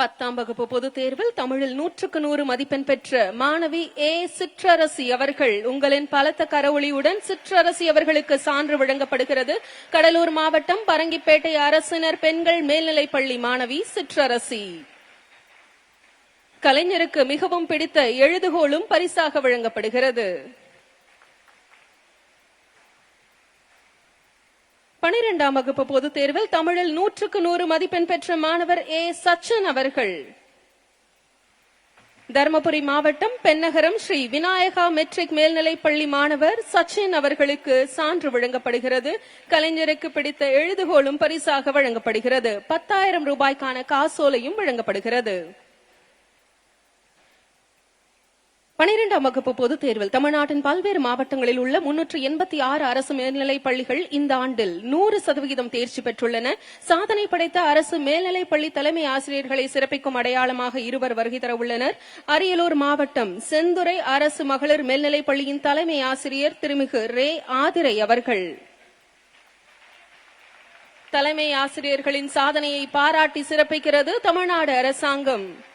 பத்தாம் வகுப்பு பொதுத் தேர்வில் தமிழில் நூற்றுக்கு நூறு மதிப்பெண் பெற்ற மாணவி ஏ. சிற்றரசி அவர்கள். உங்களின் பலத்த கரவொளியுடன் சிற்றரசி அவர்களுக்கு சான்று வழங்கப்படுகிறது. கடலூர் மாவட்டம் பரங்கிப்பேட்டை அரசினர் பெண்கள் மேல்நிலைப் பள்ளி மாணவி சிற்றரசி. கலைஞருக்கு மிகவும் பிடித்த எழுதுகோளும் பரிசாக வழங்கப்படுகிறது. பனிரெண்டாம் வகுப்பு பொதுத் தேர்வில் தமிழில் நூற்றுக்கு நூறு மதிப்பெண் பெற்ற மாணவர் ஏ. சச்சின் அவர்கள். தருமபுரி மாவட்டம் பெண்ணகரம் ஸ்ரீ விநாயகா மெட்ரிக் மேல்நிலைப் பள்ளி மாணவர் சச்சின் அவர்களுக்கு சான்று வழங்கப்படுகிறது. கலைஞருக்கு பிடித்த எழுதுகோலும் பரிசாக வழங்கப்படுகிறது. பத்தாயிரம் ரூபாய்க்கான காசோலையும் வழங்கப்படுகிறது. பனிரெண்டாம் வகுப்பு பொதுத் தேர்வில் தமிழ்நாட்டின் பல்வேறு மாவட்டங்களில் உள்ள முன்னூற்று எண்பத்தி ஆறு அரசு மேல்நிலைப் பள்ளிகள் இந்த ஆண்டில் நூறு சதவிகிதம் தேர்ச்சி பெற்றுள்ளன. சாதனை படைத்த அரசு மேல்நிலைப் பள்ளி தலைமை ஆசிரியர்களை சிறப்பிக்கும் அடையாளமாக இருவர் வருகை தர உள்ளனர் அரியலூர் மாவட்டம் செந்துறை அரசு மகளிர் மேல்நிலைப் பள்ளியின் தலைமை ஆசிரியர் திருமிகு ரே ஆதிரை அவர்கள். தலைமை ஆசிரியர்களின் சாதனையை பாராட்டி சிறப்பிக்கிறது தமிழ்நாடு அரசாங்கம்.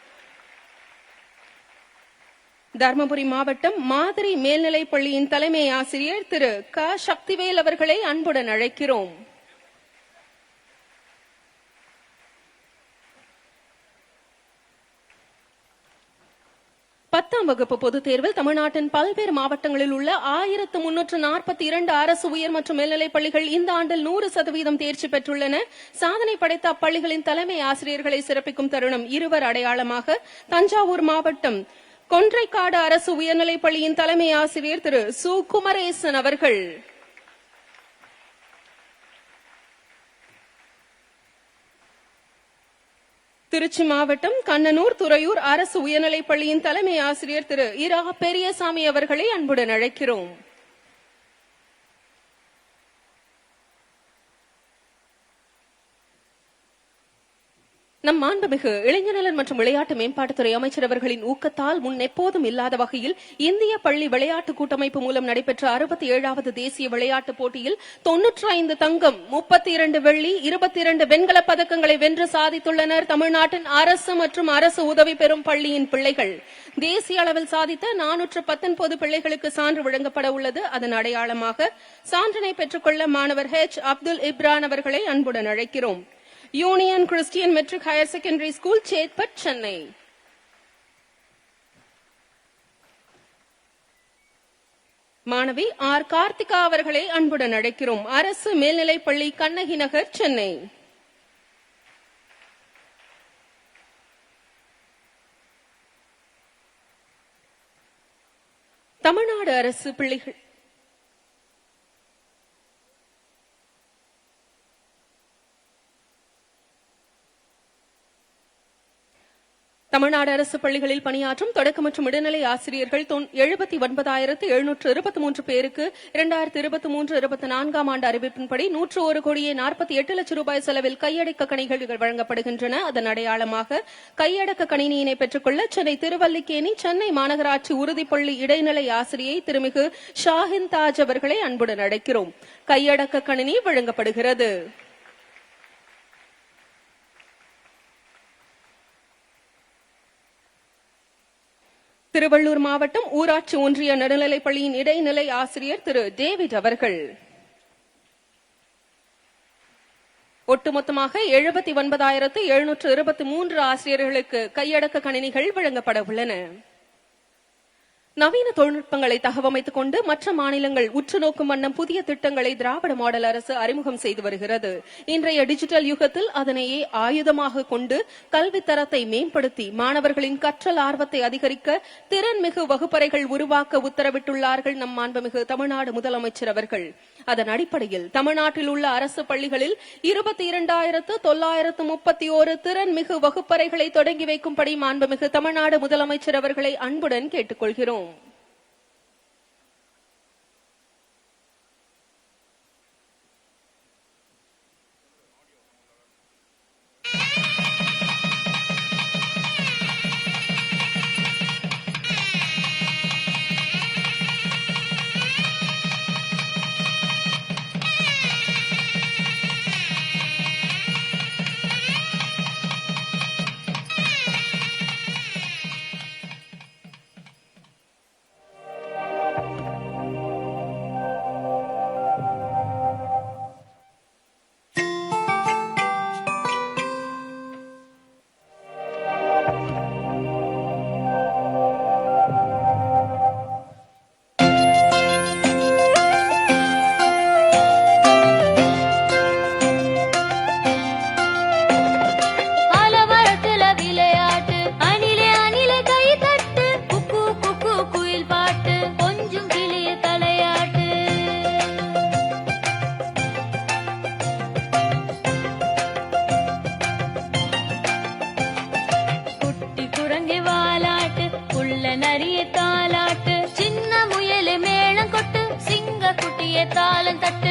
தருமபுரி மாவட்டம் மாதிரி மேல்நிலைப் பள்ளியின் தலைமை ஆசிரியர் திரு க. சக்திவேல் அவர்களை அன்புடன் அழைக்கிறோம். பத்தாம் வகுப்பு பொதுத் தேர்வில் தமிழ்நாட்டின் பல்வேறு மாவட்டங்களில் உள்ள ஆயிரத்து முன்னூற்று நாற்பத்தி இரண்டு அரசு உயர் மற்றும் மேல்நிலைப் பள்ளிகள் இந்த ஆண்டில் நூறு சதவீதம் தேர்ச்சி பெற்றுள்ளன. சாதனை படைத்த அப்பள்ளிகளின் தலைமை ஆசிரியர்களை சிறப்பிக்கும் தருணம் இருவர் அடையாளமாக தஞ்சாவூர் மாவட்டம் கொன்றைக்காடு அரசு உயர்நிலைப் பள்ளியின் தலைமை ஆசிரியர் திரு சு குமரேசன் அவர்கள். திருச்சி மாவட்டம் கண்ணனூர் துறையூர் அரசு உயர்நிலைப் பள்ளியின் தலைமை ஆசிரியர் திரு இரா பெரியசாமி அவர்களை அன்புடன் அழைக்கிறோம். நம் மாண்புமிகு இளைஞநலன் மற்றும் விளையாட்டு மேம்பாட்டுத்துறை அமைச்சர் அவர்களின் ஊக்கத்தால் முன் எப்போதும் இல்லாத வகையில் இந்திய பள்ளி விளையாட்டு கூட்டமைப்பு மூலம் நடைபெற்ற அறுபத்தி ஏழாவது தேசிய விளையாட்டுப் போட்டியில் தொன்னூற்றி ஐந்து தங்கம் முப்பத்தி இரண்டு வெள்ளி இருபத்தி இரண்டு வெண்கலப் பதக்கங்களை வென்று சாதித்துள்ளனர் தமிழ்நாட்டின் அரசு மற்றும் அரசு உதவி பெறும் பள்ளியின் பிள்ளைகள். தேசிய அளவில் சாதித்த நானூற்று பத்தொன்பது பிள்ளைகளுக்கு சான்று வழங்கப்பட உள்ளது. அதன் அடையாளமாக சான்றினை பெற்றுக்கொள்ள மாணவர் ஹெச் அப்துல் இப்ரான் அவர்களை அன்புடன் அழைக்கிறோம். Union Christian matric higher secondary school Chetpet Chennai மாணவி ஆர். கார்த்திகா அவர்களை அன்புடன் அழைக்கிறோம். அரசு மேல்நிலைப்பள்ளி கண்ணகி நகர் சென்னை தமிழ்நாடு அரசு பிள்ளைகள் தமிழ்நாடு அரசு பள்ளிகளில் பணியாற்றும் தொடக்க மற்றும் இடைநிலை ஆசிரியர்கள் எழுபத்தி ஒன்பதாயிரத்து எழுநூற்று இருபத்தி மூன்று பேருக்கு இரண்டாயிரத்து இருபத்தி மூன்று இருபத்தி நான்காம் ஆண்டு அறிவிப்பின்படி நூற்று ஒரு கோடியே நாற்பத்தி எட்டு லட்சம் ரூபாய் செலவில் கையடக்க கணிகள் வழங்கப்படுகின்றன. அதன் அடையாளமாக கையடக்க கணினியினை பெற்றுக்கொள்ள சென்னை திருவல்லிக்கேணி சென்னை மாநகராட்சி உறுதிப்பள்ளி இடைநிலை ஆசிரியை திருமிகு ஷாஹின் தாஜ் அவர்களை அன்புடன் அழைக்கிறோம். கையடக்க கணினி வழங்கப்படுகிறது. திருவள்ளூர் மாவட்டம் ஊராட்சி ஒன்றிய நடுநிலைப்பள்ளியின் இடைநிலை ஆசிரியர் திரு டேவிட் அவர்கள். ஒட்டுமொத்தமாக எழுபத்தி ஒன்பதாயிரத்து எழுநூற்று இருபத்தி மூன்று ஆசிரியர்களுக்கு கையடக்க கணினிகள் வழங்கப்பட உள்ளன. நவீன தொழில்நுட்பங்களை தகவமைத்துக் கொண்டு மற்ற மாநிலங்கள் உற்று நோக்கும் வண்ணம் புதிய திட்டங்களை திராவிட மாடல் அரசு அறிமுகம் செய்து வருகிறது. இன்றைய டிஜிட்டல் யுகத்தில் அதனையே ஆயுதமாக கொண்டு கல்வி தரத்தை மேம்படுத்தி மாணவர்களின் கற்றல் ஆர்வத்தை அதிகரிக்க திறன்மிகு வகுப்பறைகள் உருவாக்க உத்தரவிட்டுள்ளார்கள் நம் மாண்புமிகு தமிழ்நாடு முதலமைச்சர் அவர்கள். அதன் அடிப்படையில் தமிழ்நாட்டில் உள்ள அரசு பள்ளிகளில் இருபத்தி இரண்டாயிரத்து தொள்ளாயிரத்து முப்பத்தி ஒரு திறன்மிகு வகுப்பறைகளை தொடங்கி வைக்கும்படி மாண்புமிகு தமிழ்நாடு முதலமைச்சர் அவர்களை அன்புடன் கேட்டுக்கொள்கிறோம். தாளம் தட்டு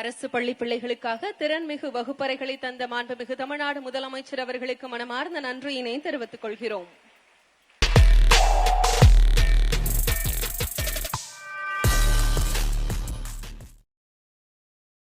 அரசு பள்ளி பிள்ளைகளுக்காக திறன்மிகு வகுப்பறைகளை தந்த மாண்புமிகு தமிழ்நாடு முதலமைச்சர் அவர்களுக்கு மனமார்ந்த நன்றியினை தெரிவித்துக் கொள்கிறோம்.